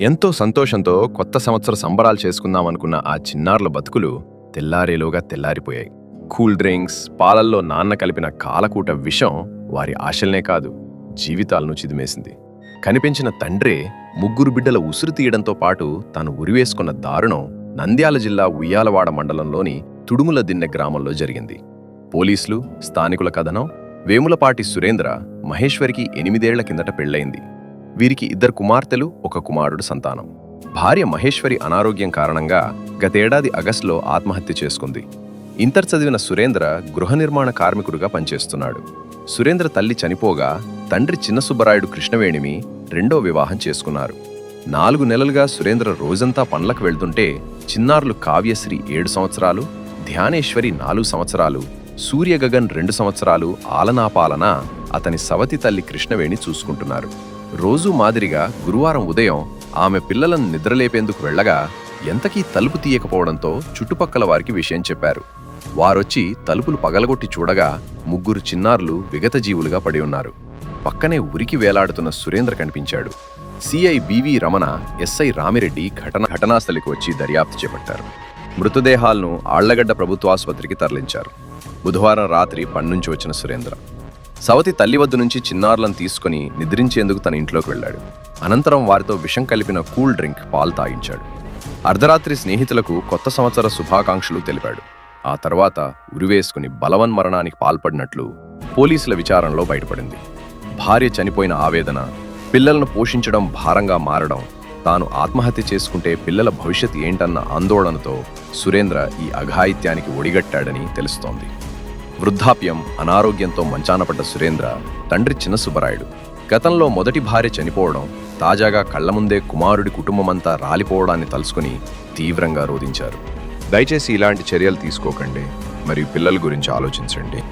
ఎంతో సంతోషంతో కొత్త సంవత్సర సంబరాలు చేసుకుందామనుకున్న ఆ చిన్నారుల బతుకులు తెల్లారేలోగా తెల్లారిపోయాయి. కూల్ డ్రింక్స్ పాలల్లో నాన్న కలిపిన కాలకూట విషం వారి ఆశల్నే కాదు జీవితాలను చిదిమేసింది కనిపించిన తండ్రే ముగ్గురు బిడ్డల ఉసురు తీయడంతో పాటు తాను ఉరివేసుకున్న దారుణం నంద్యాల జిల్లా ఉయ్యాలవాడ మండలంలోని తుడుముల దిన్నె గ్రామంలో జరిగింది. పోలీసులు స్థానికుల కథనం వేములపాటి సురేంద్ర మహేశ్వరికి ఎనిమిదేళ్ళ కిందట పెళ్ళైంది వీరికి ఇద్దరు కుమార్తెలు ఒక కుమారుడు సంతానం. భార్య మహేశ్వరి అనారోగ్యం కారణంగా గతేడాది ఆగస్టులో ఆత్మహత్య చేసుకుంది. ఇంటర్ చదివిన సురేంద్ర గృహ నిర్మాణ కార్మికుడుగా పనిచేస్తున్నాడు. సురేంద్ర తల్లి చనిపోగా తండ్రి చిన్న సుబ్బరాయుడు కృష్ణవేణిమి రెండో వివాహం చేసుకున్నారు. నాలుగు నెలలుగా సురేంద్ర రోజంతా పనులకు వెళ్తుంటే చిన్నారులు కావ్యశ్రీ ఏడు సంవత్సరాలు ధ్యానేశ్వరి నాలుగు సంవత్సరాలు సూర్యగగన్ రెండు సంవత్సరాలు ఆలనాపాలన అతని సవతి తల్లి కృష్ణవేణి చూసుకుంటున్నారు. రోజూ మాదిరిగా గురువారం ఉదయం ఆమె పిల్లలను నిద్రలేపేందుకు వెళ్ళగా ఎంతకీ తలుపు తీయకపోవడంతో చుట్టుపక్కల వారికి విషయం చెప్పారు. వారొచ్చి తలుపులు పగలగొట్టి చూడగా ముగ్గురు చిన్నారులు విగతజీవులుగా పడి ఉన్నారు. పక్కనే ఉరికి వేలాడుతున్న సురేంద్ర కనిపించాడు. CI BV Ramana SI Ramireddy ఘటన ఘటనాస్థలికి వచ్చి దర్యాప్తు చేపట్టారు. మృతదేహాలను ఆళ్ళగడ్డ ప్రభుత్వాసుపత్రికి తరలించారు. బుధవారం రాత్రి పన్నుంచి వచ్చిన సురేంద్ర. సవతి తల్లి వద్ద నుంచి చిన్నారులను తీసుకుని నిద్రించేందుకు తన ఇంట్లోకి వెళ్ళాడు. అనంతరం వారితో విషం కలిపిన కూల్ డ్రింక్ పాలు తాగించాడు. అర్ధరాత్రి స్నేహితులకు కొత్త సంవత్సర శుభాకాంక్షలు తెలిపాడు. ఆ తర్వాత ఉరివేసుకుని బలవన్మరణానికి పాల్పడినట్లు పోలీసుల విచారణలో బయటపడింది. భార్య చనిపోయిన ఆవేదన పిల్లలను పోషించడం భారంగా మారడం తాను ఆత్మహత్య చేసుకుంటే పిల్లల భవిష్యత్ ఏంటన్న ఆందోళనతో సురేంద్ర ఈ అఘాయిత్యానికి ఒడిగట్టాడని తెలుస్తోంది. వృద్ధాప్యం అనారోగ్యంతో మంచానపడ్డ సురేంద్ర తండ్రి చిన్న సుబ్బరాయుడు. గతంలో మొదటి భార్య చనిపోవడం తాజాగా కళ్ళ ముందే కుమారుడి కుటుంబమంతా రాలిపోవడాన్ని తలుసుకుని తీవ్రంగా రోధించారు. దయచేసి ఇలాంటి చర్యలు తీసుకోకండి మరియు పిల్లల గురించి ఆలోచించండి.